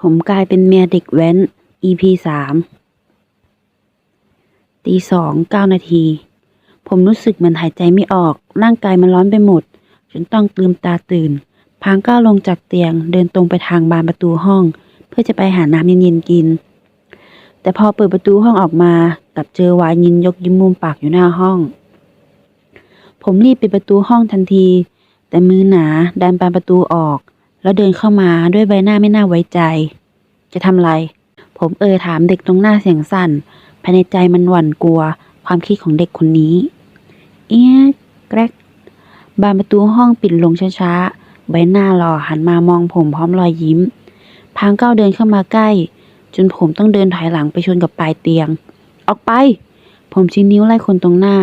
ผมกลายเป็นเมียเด็กแว้น EP สามตีสองเก้านาที ผมรู้สึกเหมือนหายใจไม่ออก ร่างกายมันร้อนไปหมด จนต้องลืมตาตื่น พางก้าวลงจากเตียง เดินตรงไปทางบานประตูห้อง เพื่อจะไปหาน้ำเย็นๆกิน แต่พอเปิดประตูห้องออกมา กลับเจอวายยินยกยิ้มมุมปากอยู่หน้าห้อง ผมรีบปิดประตูห้องทันที แต่มือหนาดันบานประตูออก แล้วเดินเข้ามาด้วยใบหน้าไม่น่าไว้ใจ จะทำไร ผมเอ่ยถามเด็กตรงหน้าเสียงสั่นภายในใจมันหวั่นกลัว ความคิดของเด็กคนนี้ เอี๊ยะแกรกบานประตูห้องปิดลงช้าๆ ใบหน้าหล่อหันมามองผมพร้อมรอยยิ้ม พางก้าวเดินเข้ามาใกล้ จนผมต้องเดินถอยหลังไปชนกับปลายเตียง ออกไป ผมชี้นิ้วไล่คนตรงหน้า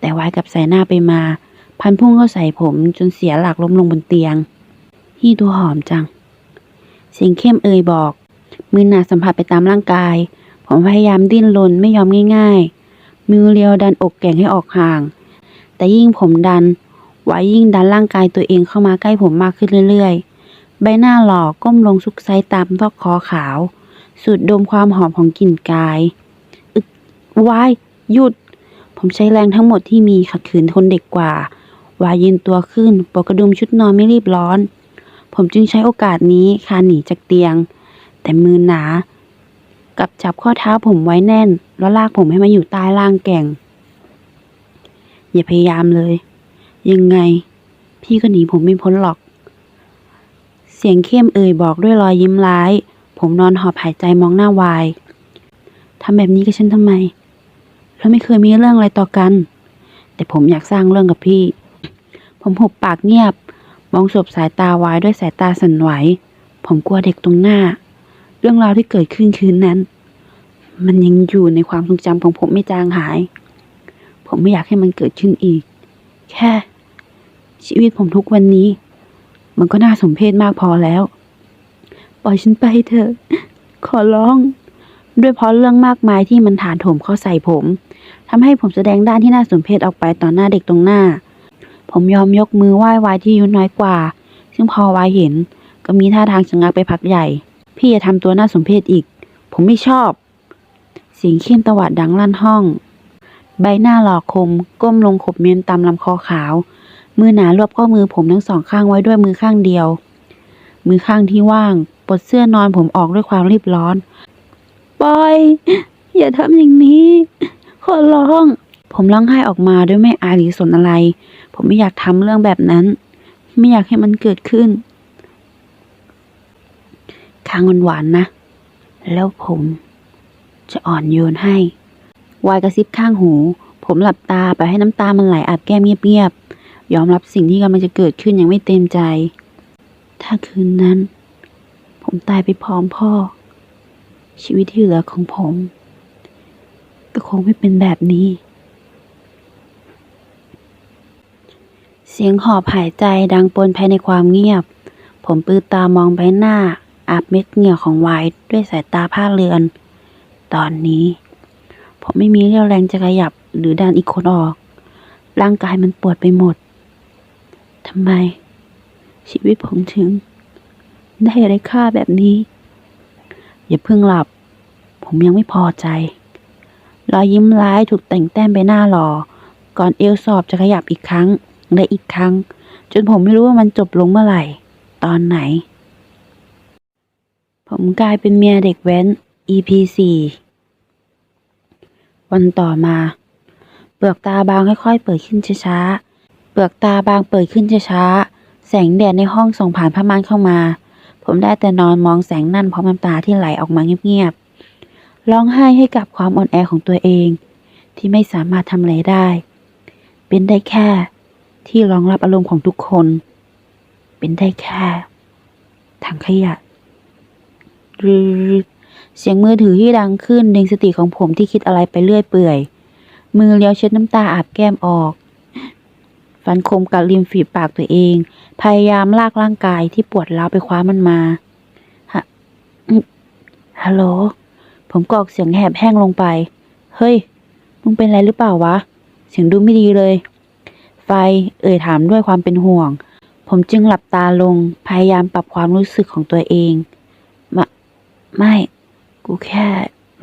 แต่วายกับสายหน้าไปมา พันพุ่งเข้าใส่ผมจนเสียหลักล้มลงบนเตียงนี่ตัวหอมจัง เสียงเข้มเอ่ยบอก มือหนาสัมผัสไปตามร่างกาย ผมพยายามดิ้นรนไม่ยอมง่าย ๆ มือเรียวดันอกแก่งให้ออกห่าง แต่ยิ่งผมดันไว้ยิ่งดันร่างกายตัวเองเข้ามาใกล้ผมมากขึ้นเรื่อยๆ ใบหน้าหลอกก้มลงซุกไซตามซอกคอขาว สูดดมความหอมของกลิ่นกาย อึกวายหยุด ผมใช้แรงทั้งหมดที่มีขัดขืนทนเด็กกว่าวายยืนตัวขึ้นปลดกระดุมชุดนอนไม่รีบร้อน ผมจึงใช้โอกาสนี้คานหนีจากเตียง แต่มือหนา กับจับข้อเท้าผมไว้แน่น แล้วลากผมให้มาอยู่ใต้ล่างแก่ง อย่าพยายามเลย ยังไง พี่ก็หนีผมไม่พ้นหรอก เสียงเข้มเอ่ยบอกด้วยรอยยิ้มร้าย ผมนอนหอบหายใจมองหน้าวายทำแบบนี้กับฉันทำไม เราไม่เคยมีเรื่องอะไรต่อกัน แต่ผมอยากสร้างเรื่องกับพี่ ผมหุบปากเงียบ มองสบสายตาวายด้วยสายตาสั่นไหว ผมกลัวเด็กตรงหน้า เรื่องราวที่เกิดขึ้นคืนนั้น มันยังอยู่ในความทรงจำของผมไม่จางหาย ผมไม่อยากให้มันเกิดขึ้นอีก แค่ ชีวิตผมทุกวันนี้ มันก็น่าสมเพชมากพอแล้ว ปล่อยฉันไปเถอะ ขอร้อง ด้วยเพราะเรื่องมากมายที่มันถาโถมเข้าใส่ผมทำให้ผมแสดงด้านที่น่าสมเพชออกไปต่อหน้าเด็กตรงหน้า ผมยอมยกมือไหว้วายที่อายุน้อยกว่า ซึ่งพอวายเห็นก็มีท่าทางชะงักไปพักใหญ่ พี่จะทำตัวน่าสมเพชอีก ผมไม่ชอบ เสียงเข้มตวัดดังลั่นห้อง ใบหน้าหลอกคม ก้มลงขบเมียนตามลำคอขาว มือหนารวบข้อมือผมทั้งสองข้างไว้ด้วยมือข้างเดียว มือข้างที่ว่างปลดเสื้อนอนผมออกด้วยความรีบร้อนปอย อย่าทำอย่างนี้ ขอร้อง ผมร้องไห้ออกมาด้วยไม่อายหรือสนอะไร ผมไม่อยากทำเรื่องแบบนั้น ไม่อยากให้มันเกิดขึ้น คางหวานๆนะ แล้วผมจะอ่อนโยนให้ วายกระซิบข้างหู ผมหลับตาไปให้น้ำตามันไหลอาบแก้มเงียบๆ ยอมรับสิ่งที่กำลังจะเกิดขึ้นอย่างไม่เต็มใจ ถ้าคืนนั้น ผมตายไปพร้อมพ่อ ชีวิตที่เหลือของผม ก็คงไม่เป็นแบบนี้ เสียงหอบหายใจดังปนภายในความเงียบ ผมปืดตามองไปหน้า อาบเม็ดเหงื่อของไวายด้วยสายตาผ้าเรือน ตอนนี้ ผมไม่มีเรี่ยวแรงจะขยับหรือดันอีกคนออก ร่างกายมันปวดไปหมดทำไม ชีวิตผมถึง ได้อะไรค่าแบบนี้ อย่าเพิ่งหลับ ผมยังไม่พอใจรอยยิ้มร้ายถูกแต่งแต้มไปหน้าหลอก่อนเอวสอบจะขยับอีกครั้งและอีกครั้ง จนผมไม่รู้ว่ามันจบลงเมื่อไหร่ ตอนไหน ผมกลายเป็นเมียเด็กแว้น EP สี่วันต่อมา เปลือกตาบางค่อยๆเปิดขึ้นช้าๆ เปลือกตาบางเปิดขึ้นช้าๆ แสงแดดในห้องส่องผ่านผ้าม่านเข้ามา ผมได้แต่นอนมองแสงนั่นพร้อมน้ำตาที่ไหลออกมาเงียบๆ ร้องไห้ให้กับความอ่อนแอของตัวเอง ที่ไม่สามารถทำอะไรได้ เป็นได้แค่ ที่รองรับอารมณ์ของทุกคน เป็นได้แค่ถังขยะ เสียงมือถือที่ดังขึ้นดึงสติของผมที่คิดอะไรไปเรื่อยเปื่อย มือเลี้ยวเช็ดน้ำตาอาบแก้มออกฟันคมกัดริมฝีปากตัวเอง พยายามลากร่างกายที่ปวดร้าวไปคว้ามันมาฮะฮัลโหล ผมกรอกเสียงแหบแห้งลงไป เฮ้ย มึงเป็นอะไรหรือเปล่าวะ เสียงดูไม่ดีเลย ไฟ เอ่ยถามด้วยความเป็นห่วง ผมจึงหลับตาลง พยายามปรับความรู้สึกของตัวเอง ไม่ กูแค่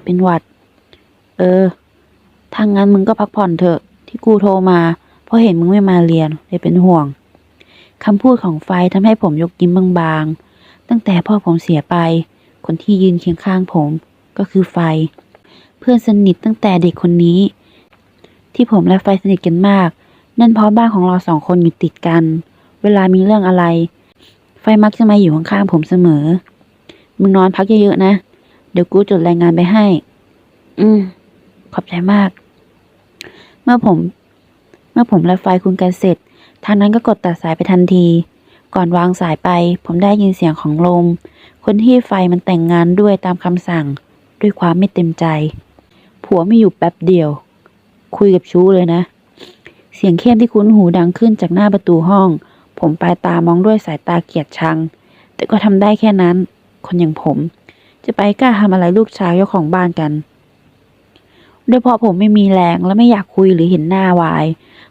เป็นหวัด เออ ถ้างั้นมึงก็พักผ่อนเถอะ ที่กูโทรมา เพราะเห็นมึงไม่มาเรียนเลยเป็นห่วงคำพูดของไฟทำให้ผมยกยิ้มบางๆ ตั้งแต่พ่อผมเสียไป คนที่ยืนเคียงข้างผมก็คือไฟ เพื่อนสนิทตั้งแต่เด็กคนนี้ ที่ผมและไฟสนิทกันมาก นั่นเพราะบ้านของเราสองคนอยู่ติดกัน เวลามีเรื่องอะไร ไฟมักจะมาอยู่ข้างๆผมเสมอ มึงนอนพักเยอะๆนะ เดี๋ยวกูจดรายงานไปให้ อืม ขอบใจมาก เมื่อผม เมื่อผมและไฟคุยกันเสร็จ ทางนั้นก็กดตัดสายไปทันที ก่อนวางสายไป ผมได้ยินเสียงของลม คนที่ไฟมันแต่งงานด้วยตามคำสั่ง ด้วยความไม่เต็มใจ ผัวไม่อยู่แป๊บเดียว คุยกับชู้เลยนะ เสียงเข้มที่คุ้นหูดังขึ้นจากหน้าประตูห้อง ผมปลายตามองด้วยสายตาเกลียดชัง แต่ก็ทำได้แค่นั้น คนอย่างผม จะไปกล้าทำอะไรลูกชายเจ้าของบ้านกันด้วยเพราะผมไม่มีแรงและไม่อยากคุยหรือเห็นหน้าวาย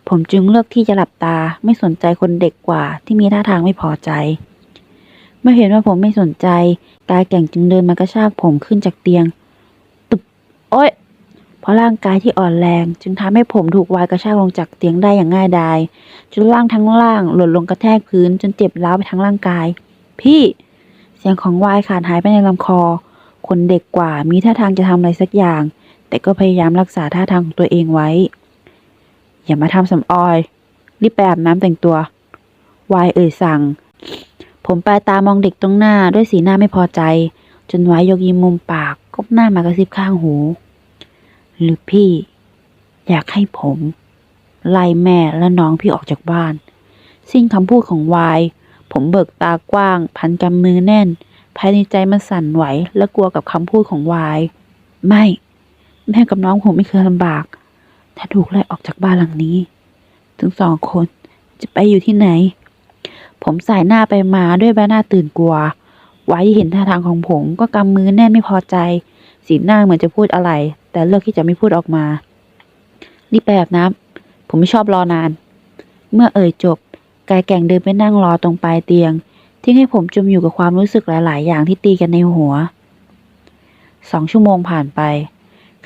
ผมจึงเลือกที่จะหลับตาไม่สนใจคนเด็กกว่าที่มีท่าทางไม่พอใจ เมื่อเห็นว่าผมไม่สนใจกายแก่งจึงเดินมากระชากผมขึ้นจากเตียงตุบโอ๊ยเพราะร่างกายที่อ่อนแรงจึงทำให้ผมถูกวายกระชากลงจากเตียงได้อย่างง่ายดายจนร่างทั้งล่างหล่นลงกระแทกพื้นจนเจ็บร้าวไปทั้งร่างกาย พี่ สียงของวายขาดหายไปในลำคอ คนเด็กกว่ามีท่าทางจะทำอะไรสักอย่าง แต่ก็พยายามรักษาท่าทางของตัวเองไว้ อย่ามาทำสำออยรีบไปอาบน้ำแต่งตัว วายเอ่ยสั่ง ผมปลายตามองเด็กตรงหน้าด้วยสีหน้าไม่พอใจ จนวายยกยิ้มมุมปากก้มหน้ามากระซิบข้างหู หรือพี่ อยากให้ผม ไล่แม่และน้องพี่ออกจากบ้าน สิ้นคำพูดของวาย ผมเบิกตากว้าง พันกำมือแน่น ภายในใจมันสั่นไหว และกลัวกับคำพูดของวาย ไม่ แม่กับน้องผมไม่เคยลำบาก ถ้าถูกไล่ออกจากบ้านหลังนี้ทั้งสองคนจะไปอยู่ที่ไหน ผมสายหน้าไปมาด้วยใบหน้าตื่นกลัวไว้เห็นท่าทางของผมก็กำมือแน่นไม่พอใจ สีหน้าเหมือนจะพูดอะไร แต่เลือกที่จะไม่พูดออกมารีบไปอาบน้ำผมไม่ชอบรอนาน เมื่อเอ่ยจบ กายแก่งเดินไปนั่งรอตรงปลายเตียง ทิ้งให้ผมจมอยู่กับความรู้สึกหลาย ๆ อย่างที่ตีกันในหัว สองชั่วโมงผ่านไป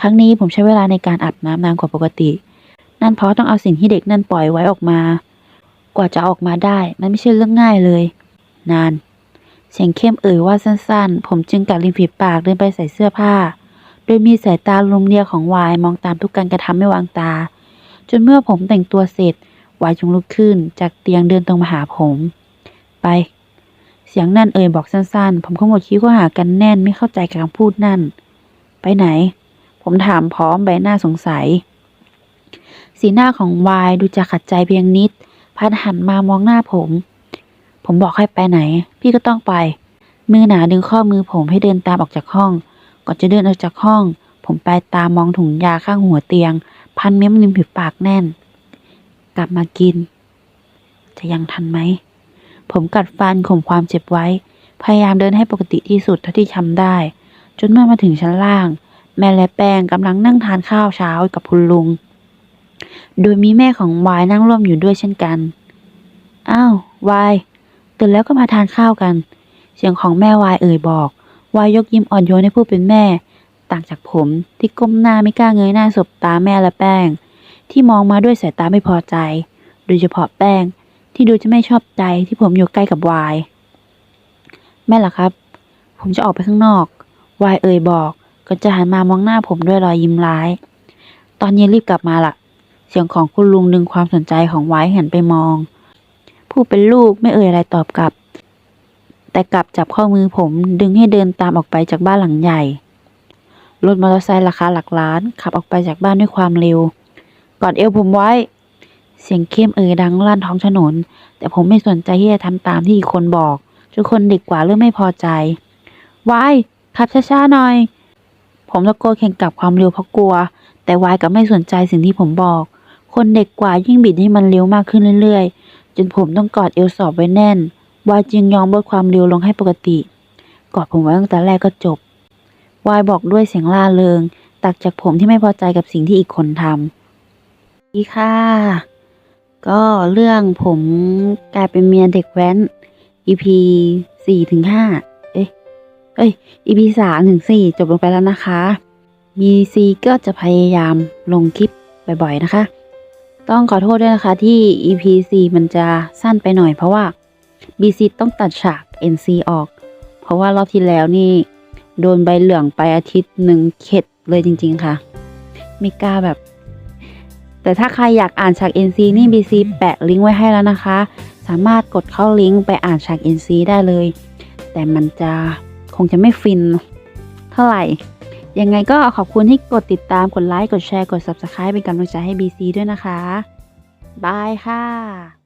ครั้งนี้ผมใช้เวลาในการอาบน้ำนานกว่าปกติ นั่นเพราะต้องเอาสิ่งที่เด็กนั่นปล่อยไว้ออกมา กว่าจะออกมาได้มันไม่ใช่เรื่องง่ายเลย นาน เสียงเข้มเอ่ยว่าสั้น ๆ ผมจึงกัดริมฝีปากเดินไปใส่เสื้อผ้า โดยมีสายตาลมเลียของวายมองตามทุกการกระทำไม่วางตา จนเมื่อผมแต่งตัวเสร็จ วายจงลุกขึ้นจากเตียงเดินตรงมาหาผม ไป เสียงนั่นเอ่ยบอกสั้นๆ ผมขมวดคิ้วเข้าหากันแน่นไม่เข้าใจกับคำพูดนั่น ไปไหน ผมถามพร้อมใบหน้าสงสัย สีหน้าของวายดูจะขัดใจเพียงนิด พัดหันมามองหน้าผม ผมบอกให้ไปไหน พี่ก็ต้องไป มือหนาดึงข้อมือผมให้เดินตามออกจากห้อง ก่อนจะเดินออกจากห้อง ผมไปตามองถุงยาข้างหัวเตียง พันเม้มริมฝีปากแน่น ลับมากิน จะยังทันไหม ผมกัดฟันข่มความเจ็บไว้ พยายามเดินให้ปกติที่สุดเท่าที่ทำได้ จนเมื่อมาถึงชั้นล่าง แม่และแป้งกำลังนั่งทานข้าวเช้ากับคุณลุง โดยมีแม่ของวายนั่งร่วมอยู่ด้วยเช่นกัน อ้าววายตื่นแล้วก็มาทานข้าวกัน เสียงของแม่วายเอ่ยบอกวายยกยิ้มอ่อนโยนให้ผู้เป็นแม่ ต่างจากผมที่ก้มหน้าไม่กล้าเงยหน้าสบตาแม่และแป้ง ที่มองมาด้วยสายตาไม่พอใจ โดยเฉพาะแป้ง ที่ดูจะไม่ชอบใจที่ผมอยู่ใกล้กับวาย แม่ล่ะครับ ผมจะออกไปข้างนอก วายเอ่ยบอกก็จะหันมามองหน้าผมด้วยรอยยิ้มร้าย ตอนเย็นรีบกลับมาล่ะ เสียงของคุณลุงดึงความสนใจของวายหันไปมอง ผู้เป็นลูกไม่เอ่ยอะไรตอบกลับ แต่กลับจับข้อมือผมดึงให้เดินตามออกไปจากบ้านหลังใหญ่รถมอเตอร์ไซค์ราคาหลักล้าน ขับออกไปจากบ้านด้วยความเร็ว กอดเอวผมไว้ เสียงเข้มเอ่ยดังลั่นท้องถนน แต่ผมไม่สนใจที่จะทำตามที่อีกคนบอกจนคนเด็กกว่าเริ่มไม่พอใจวายขับช้าๆหน่อย ผมตะโกนแข่งกับความเร็วเพราะกลัว แต่วายกับไม่สนใจสิ่งที่ผมบอก คนเด็กกว่ายิ่งบิดให้มันเร็วมากขึ้นเรื่อยๆ จนผมต้องกอดเอวสอบไว้แน่น วายจึงยอมลดความเร็วลงให้ปกติ กอดผมไว้ตั้งแต่แรกก็จบ วายบอกด้วยเสียงล่าเริง ตักจากผมที่ไม่พอใจกับสิ่งที่อีกคนทำ ดีค่ะ ก็เรื่องผมกลายเป็นเมียเด็กแว้น EP สี่ถึงห้าเอ๊ะเอ้ย EP สามถึงสี่จบลงไปแล้วนะคะ BC ก็จะพยายามลงคลิปบ่อยๆนะคะ ต้องขอโทษด้วยนะคะที่ EP 4มันจะสั้นไปหน่อยเพราะว่า BC ต้องตัดฉาก NC ออก เพราะว่ารอบที่แล้วนี่ โดนใบเหลืองไปอาทิตย์หนึ่งเข็ดเลยจริง ๆ ค่ะ ไม่กล้าแบบ แต่ถ้าใครอยากอ่านฉาก NC นี่ BC แปะลิงก์ไว้ให้แล้วนะคะ สามารถกดเข้าลิงก์ไปอ่านฉาก NC ได้เลย แต่มันจะคงจะไม่ฟินเท่าไหร่ ยังไงก็ขอบคุณที่กดติดตาม กดไลค์ กดแชร์ กด Subscribe เป็นกำลังใจให้ BC ด้วยนะคะ บายค่ะ